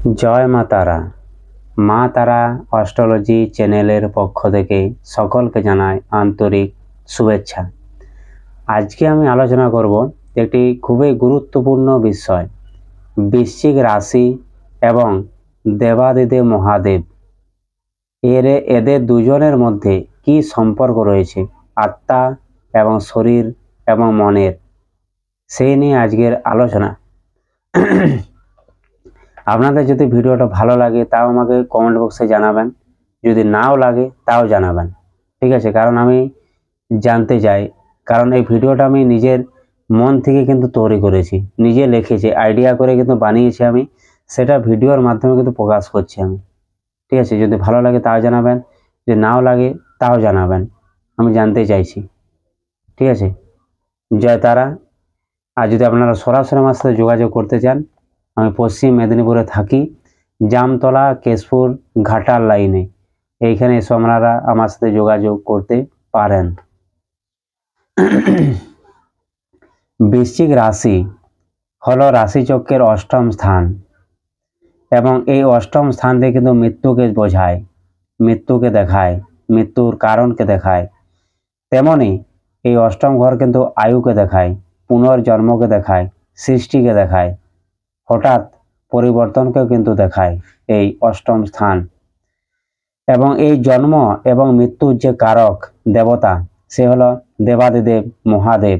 জয় মা তারা। মা তারা অস্ট্রোলজি চ্যানেলের পক্ষ থেকে সকলকে জানাই আন্তরিক শুভেচ্ছা। আজকে আমি আলোচনা করব একটি খুবই গুরুত্বপূর্ণ বিষয়, বৃশ্চিক রাশি এবং দেবাদিদেব মহাদেব। এর, এদের দুজনের মধ্যে কি সম্পর্ক রয়েছে, আত্মা এবং শরীর এবং মনের, সেই নিয়ে আজকের আলোচনা। আপনাদের যদি ভিডিওটা ভালো লাগে, তাও আমাকে কমেন্ট বক্সে জানাবেন। যদি নাও লাগে, তাও জানাবেন। ঠিক আছে? কারণ আমি জানতে চাই। কারণ এই ভিডিওটা আমি নিজের মন থেকে কিন্তু তৈরি করেছি। নিজে লিখেছি আইডিয়া করে কিন্তু বানিয়েছি আমি। সেটা ভিডিওর মাধ্যমে কিন্তু প্রকাশ করছি আমি। ঠিক আছে? যদি ভালো লাগে, তাও জানাবেন। যদি নাও লাগে, তাও জানাবেন। আমি জানতে চাইছি। ঠিক আছে? জয় তারা। আর যদি আপনারা সরাসরি আমার সাথে যোগাযোগ করতে চান আমি পশ্চিম মেদিনীপুরে থাকি, জামতলা, কেশপুর ঘাটার লাইনে। এইখানে এসে আপনারা আমার সাথে যোগাযোগ করতে পারেন। বৃশ্চিক রাশি হলো রাশিচক্রের অষ্টম স্থান এবং এই অষ্টম স্থান থেকে কিন্তু মৃত্যুকে বোঝায়, মৃত্যুকে দেখায়, মৃত্যুর কারণকে দেখায়। তেমনি এই অষ্টম ঘর কিন্তু আয়ুকে দেখায়, পুনর্জন্মকে দেখায়, সৃষ্টিকে দেখায়। হঠাৎ পরিবর্তনকেও কিন্তু দেখায় এই অষ্টম স্থান। এবং এই জন্ম এবং মৃত্যুর যে কারক দেবতা, সে হলো দেবাদিদেব মহাদেব।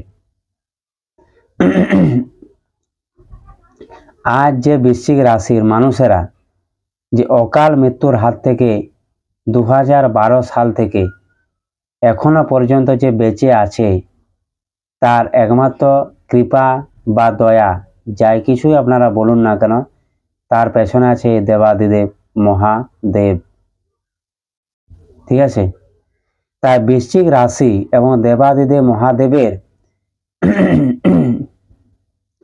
আজ যে বৃশ্চিক রাশির মানুষেরা যে অকাল মৃত্যুর হাত থেকে দু হাজার বারো সাল থেকে এখনও পর্যন্ত যে বেঁচে আছে, তার একমাত্র কৃপা বা দয়া যাই কিছুই আপনারা বলুন না কেন, তার পেছনে আছে দেবাদিদেব, মহাদেব। ঠিক আছে? তাই বৃশ্চিক রাশি এবং দেবাদিদেব মহাদেবের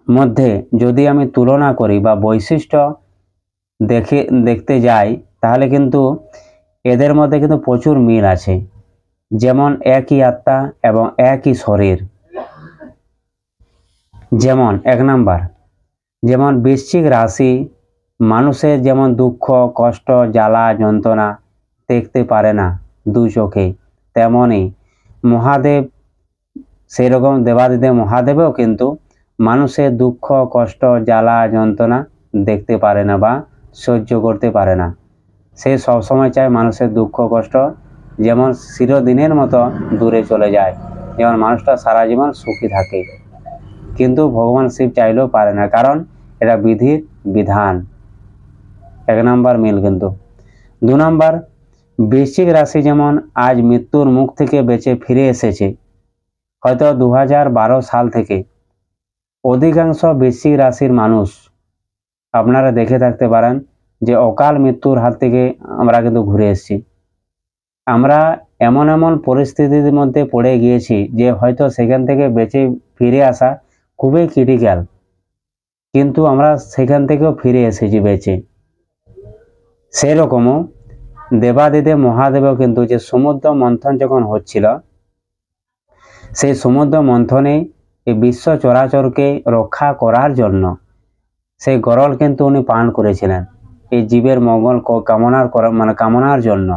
মধ্যে যদি আমি তুলনা করি বা বৈশিষ্ট্য দেখে, দেখতে যাই, তাহলে কিন্তু এদের মধ্যে কিন্তু প্রচুর মিল আছে। যেমন একই আত্মা এবং একই শরীর। যেমন, এক নাম্বার যেমন বৃশ্চিক রাশি, মানুষের যেমন দুঃখ, কষ্ট, জ্বালা, যন্ত্রণা দেখতে পারে না দু চোখে। তেমনই মহাদেব সেই রকম দেবাদিদেব মহাদেবেও কিন্তু মানুষের দুঃখ, কষ্ট, জ্বালা, যন্ত্রণা দেখতে পারে না বা সহ্য করতে পারে না। সে সবসময় চায় মানুষের দুঃখ, কষ্ট যেমন চিরদিনের মতো দূরে চলে যায়, যেমন মানুষটা সারা জীবন সুখী থাকে। কিন্তু ভগবান শিব চাইলেও পারে না, কারণ এটা বিধির বিধান। এক নম্বর মিল কিন্তু। দু নম্বর, বৃশ্চিক রাশি যেমন আজ মৃত্যুর মুখ থেকে বেঁচে ফিরে এসেছে, হয়তো দু হাজার বারো সাল থেকে। অধিকাংশ বৃশ্চিক রাশির মানুষ আপনারা দেখে থাকতে পারেন যে অকাল মৃত্যুর হাত থেকে আমরা কিন্তু ঘুরে এসেছি। আমরা এমন এমন পরিস্থিতির মধ্যে পড়ে গিয়েছি যে হয়তো সেখান থেকে বেঁচে ফিরে আসা খুবই ক্রিটিক্যাল কিন্তু আমরা সেখান থেকেও ফিরে এসেছি বেঁচে। সেরকমও দেবাদিদেব মহাদেবও কিন্তু যে সমুদ্র মন্থন যখন হচ্ছিল, সেই সমুদ্র মন্থনে এই বিশ্ব চরাচরকে রক্ষা করার জন্য সেই গরল কিন্তু উনি পান করেছিলেন। এই জীবের মঙ্গল কামনার করা মানে কামনার জন্য।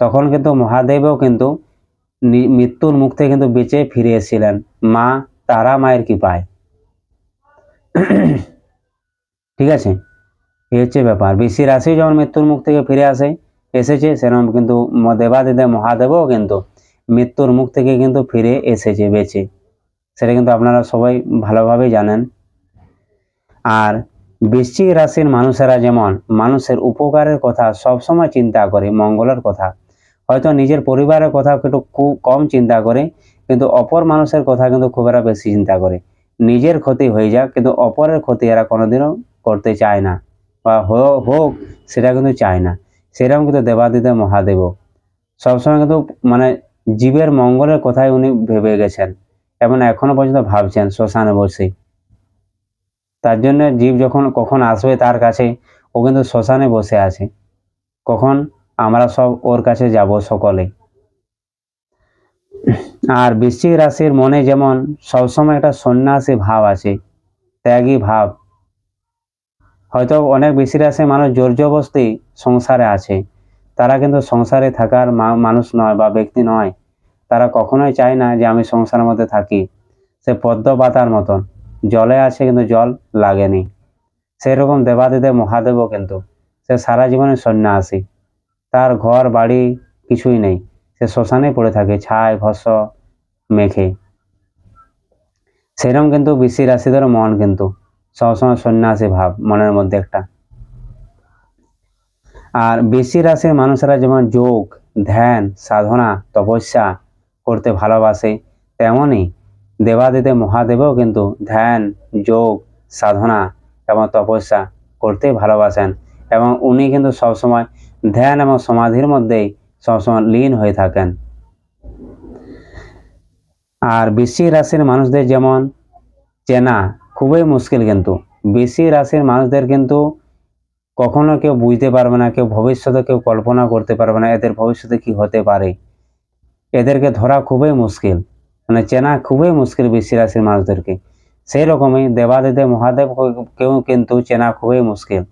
তখন কিন্তু মহাদেবও কিন্তু মৃত্যুর মুখ থেকে কিন্তু বেঁচে ফিরে এসেছিলেন। মা তারা মায়ের কৃপায়। ঠিক আছে? এই হচ্ছে ব্যাপার। বৃষ্টি রাশি যখন মৃত্যুর মুখ থেকে ফিরে আসে, এসেছে, সেরকম কিন্তু দেবাদিদেব মহাদেবও কিন্তু মৃত্যুর মুখ থেকে কিন্তু ফিরে এসেছে বেঁচে। সেটা কিন্তু আপনারা সবাই ভালোভাবেই জানেন। আর বৃশ্চিক রাশির মানুষেরা যেমন মানুষের উপকারের কথা সবসময় চিন্তা করে, মঙ্গলের কথা, হয়তো নিজের পরিবারের কথা একটু খুব কম চিন্তা করে, কিন্তু অপর মানুষের কথা কিন্তু খুব একটা বেশি চিন্তা করে। নিজের ক্ষতি হয়ে যাক, কিন্তু অপরের ক্ষতি এরা কোনোদিনও করতে চায় না। বা হোক, সেটা কিন্তু চায় না। সেরকম কিন্তু দেবাদিদেব মহাদেব। সবসময় কিন্তু মানে জীবের মঙ্গলের কথাই উনি ভেবে গেছেন। এবং এখনও পর্যন্ত ভাবছেন শ্মশানে বসে। তার জন্য জীব যখন কখন আসবে তার কাছে, ও কিন্তু শ্মশানে বসে আছে। কখন? আমরা সব ওর কাছে যাব সকলে। আর বৃশ্চিক রাশির মনে যেমন সবসময় একটা সন্ন্যাসী ভাব আছে, ত্যাগী ভাব। হয়তো অনেক বেশি রাশি মানুষ জোর জবস্তি সংসারে আছে। তারা কিন্তু সংসারে থাকার মানুষ নয় বা ব্যক্তি নয়। তারা কখনোই চায় না যে আমি সংসারের মধ্যে থাকি। সে পদ্ম পাতার মতন। জলে আছে কিন্তু জল লাগেনি। সেরকম দেবাদিদেব মহাদেবও কিন্তু। সে সারা জীবনে সন্ন্যাসী। তার ঘর বাড়ি কিছুই নেই। সে শ্মশানে পড়ে থাকে ছায় ভস্য মেখে সেরকম কিন্তু বৃষ্টি রাশিদের মন কিন্তু, সবসময় সন্ন্যাসী ভাব, মনের মধ্যে একটা। আর বৃষ্টি রাশির মানুষেরা যেমন যোগ, ধ্যান, সাধনা, তপস্যা করতে ভালোবাসে তেমনই দেবাদিদেব মহাদেবও কিন্তু ধ্যান, যোগ, সাধনা এবং তপস্যা করতে ভালোবাসেন। এবং উনি কিন্তু সবসময় ধ্যান এবং সমাধির মধ্যেই সবসময় লীন হয়ে থাকেন। আর বৃশ্চিক রাশির মানুষদের যেমন চেনা, খুবই মুশকিল কিন্তু। বৃশ্চিক রাশির মানুষদের কিন্তু কখনো কেউ বুঝতে পারবে না, কেউ ভবিষ্যতে কেউ কল্পনা করতে পারবে না, এদের ভবিষ্যতে কি হতে পারে। এদেরকে ধরা খুবই মুশকিল। মানে চেনা খুবই মুশকিল বৃশ্চিক রাশির মানুষদেরকে। সেই রকমই দেবাদিদেব মহাদেব কেউ কিন্তু চেনা খুবই মুশকিল।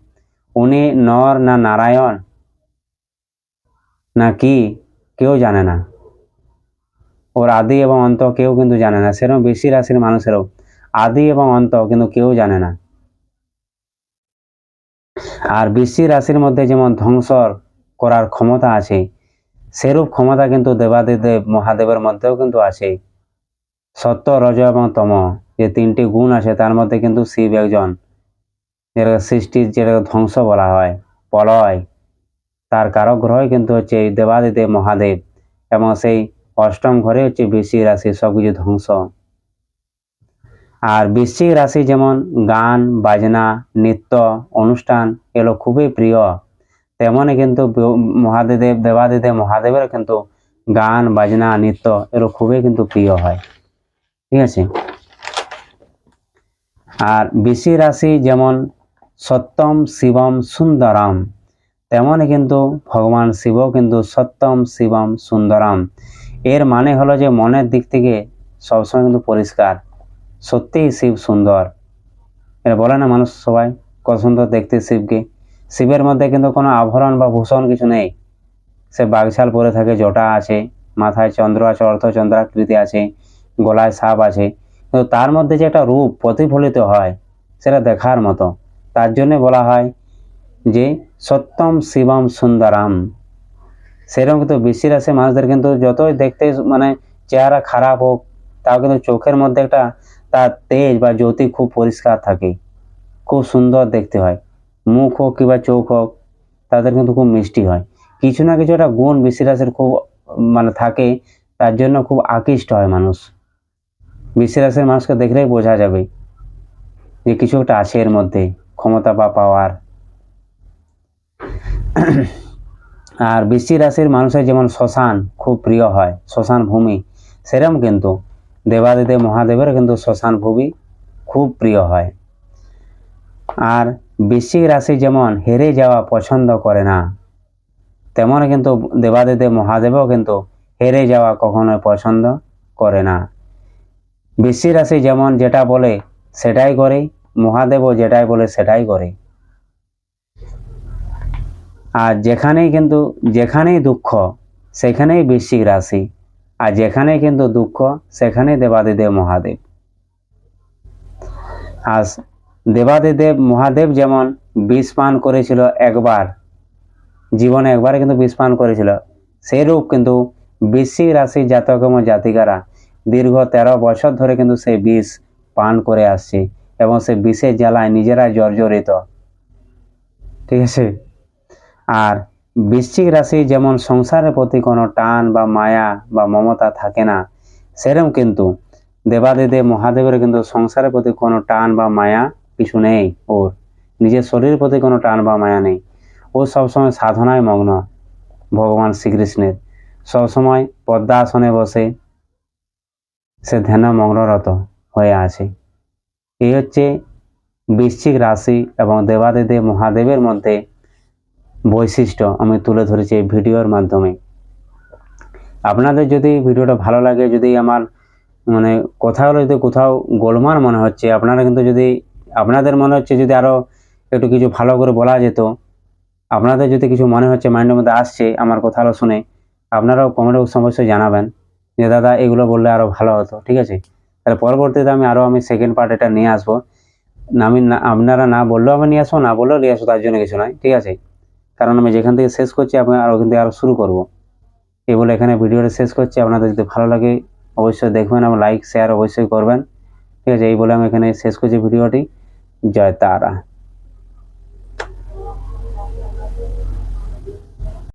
উনি নর না নারায়ণ না কি? কেউ জানে না। ওর আদি এবং অন্ত কেউ কিন্তু জানে না। সেরকম বৃষ্টি রাশির মানুষেরও আদি এবং অন্ত কিন্তু কেউ জানে না। আর বৃষ্টি রাশির মধ্যে যেমন ধ্বংসর করার ক্ষমতা আছে, সেরূপ ক্ষমতা কিন্তু দেবাদিদেব মহাদেবের মধ্যেও কিন্তু আছে। সত্য, রজ এবং তম যে তিনটি গুণ আছে, তার মধ্যে কিন্তু শিব একজন যেটা সৃষ্টির যেটা ধ্বংস বলা হয় প্রলয় তার কারক গ্রহই কিন্তু হচ্ছে এই দেবাদিদেব মহাদেব এবং সেই অষ্টম ঘরে হচ্ছে বৃশ্চিক রাশি সবকিছু ধ্বংস। আর বৃশ্চিক রাশি যেমন গান, বাজনা, নৃত্য, অনুষ্ঠান এগুলো খুবই প্রিয়। তেমনই কিন্তু ব- মহাদেব, দেবাদিদেব মহাদেবের কিন্তু গান, বাজনা, নৃত্য এগুলো খুবই কিন্তু প্রিয় হয়। ঠিক আছে? আর বৃশ্চিক রাশি যেমন সত্যম, শিবম, সুন্দরম তেমনই কিন্তু ভগবান শিব কিন্তু সত্যম শিবম সুন্দরম। এর মানে হলো যে মনের দিক থেকে সবসময় কিন্তু পরিষ্কার। সত্যিই শিব সুন্দর। এটা বলে না মানুষ সবাই, কত সুন্দর দেখতে শিবকে। শিবের মধ্যে কিন্তু কোনো আভরণ বা ভূষণ কিছু নেই। সে বাগছাল পরে থাকে, জটা আছে, মাথায় চন্দ্র আছে অর্ধচন্দ্রাকৃতি আছে, গলায় সাপ আছে। কিন্তু তার মধ্যে যে একটা রূপ প্রতিফলিত হয়, সেটা দেখার মতো। তার জন্যে বলা হয় যে সত্যম শিবম সুন্দরাম। সেরকম কিন্তু বৃষ্টি রাশি মানুষদের কিন্তু যতই দেখতে মানে চেহারা খারাপ হোক, তাও কিন্তু চোখের মধ্যে একটা তার তেজ বা জ্যোতি খুব পরিষ্কার থাকে। খুব সুন্দর দেখতে হয়। মুখ হোক কিংবা চোখ হোক, তাদের কিন্তু খুব মিষ্টি হয়। কিছু না কিছু একটা গুণ বৃষ্টি রাশির খুব মানে থাকে, তার জন্য খুব আকৃষ্ট হয় মানুষ। বৃষ্টি রাশির মানুষকে দেখলেই বোঝা যাবে যে কিছু একটা আছে এর মধ্যে, ক্ষমতা বা পাওয়ার আর বৃষ্টি রাশির মানুষের যেমন শ্মশান খুব প্রিয় হয়, শ্মশান ভূমি, সেরম কিন্তু দেবাদিদেব মহাদেবের কিন্তু শ্মশান ভূমি খুব প্রিয় হয়। আর বৃশ্চিক রাশি যেমন হেরে যাওয়া পছন্দ করে না তেমন কিন্তু দেবাদিদেব মহাদেবও কিন্তু হেরে যাওয়া কখনোই পছন্দ করে না। বৃশ্চিক রাশি যেমন যেটা বলে সেটাই করে, মহাদেবও যেটাই বলে সেটাই করে। আর যেখানেই কিন্তু, যেখানেই দুঃখ, সেখানেই বৃশ্চিক রাশি। আর যেখানেই কিন্তু দুঃখ, সেখানেই দেবাদিদেব মহাদেব। আর দেবাদিদেব মহাদেব যেমন বিষ পান করেছিল একবার, জীবনে একবার কিন্তু বিষ পান করেছিল, সেইরূপ কিন্তু বৃশ্চিক রাশির জাতক এবং জাতিকারা দীর্ঘ তেরো বছর ধরে কিন্তু সেই বিষ পান করে আসছে এবং সেই বিষের জ্বালায় নিজেরাই জর্জরিত। ঠিক আছে? আর বৃশ্চিক রাশি যেমন সংসারের প্রতি কোনো টান বা মায়া বা মমতা থাকে না, সেরম কিন্তু দেবাদিদেব মহাদেবের কিন্তু সংসারের প্রতি কোনো টান বা মায়া কিছু নেই ওর। নিজের শরীরের প্রতি কোনো টান বা মায়া নেই। ও সবসময় সাধনায় মগ্ন, ভগবান শ্রীকৃষ্ণের। সবসময় পদ্মাসনে বসে সে ধ্যান মগ্নরত হয়ে আছে। এই হচ্ছে বৃশ্চিক রাশি এবং দেবাদিদেব মহাদেবের মধ্যে বৈশিষ্ট্য আমি তুলে ধরেছি এই ভিডিওর মাধ্যমে। আপনাদের যদি ভিডিওটা ভালো লাগে, যদি আমার মানে কথাগুলো যদি কোথাও গোলমাল মনে হচ্ছে, আপনারা কিন্তু যদি, আপনাদের মনে হচ্ছে যদি আরও একটু কিছু ভালো করে বলা যেত, আপনাদের যদি কিছু মনে হচ্ছে, মাইন্ডের মধ্যে আসছে আমার কথা কথাগুলো শুনে, আপনারাও কমেন্ট বক্সে অবশ্যই জানাবেন যে, দাদা, এগুলো বললে আরও ভালো হতো। ঠিক আছে? তাহলে পরবর্তীতে আমি আরও আমি সেকেন্ড পার্ট এটা নিয়ে আসব। না আমি না, আপনারা না বললেও আমি নিয়ে আসব না বললেও নিয়ে আসব তার জন্য কিছু নয়। ঠিক আছে? কারণ আমি যেখান থেকে শেষ করছি, আমি আর ওখান থেকে আরও শুরু করব। এই বলে এখানে ভিডিওটা শেষ করছি। আপনাদের যদি ভালো লাগে, অবশ্যই দেখবেন আমার লাইক শেয়ার অবশ্যই করবেন। ঠিক আছে, এই বলে আমি এখানে শেষ করছি ভিডিওটি। জয় তারা।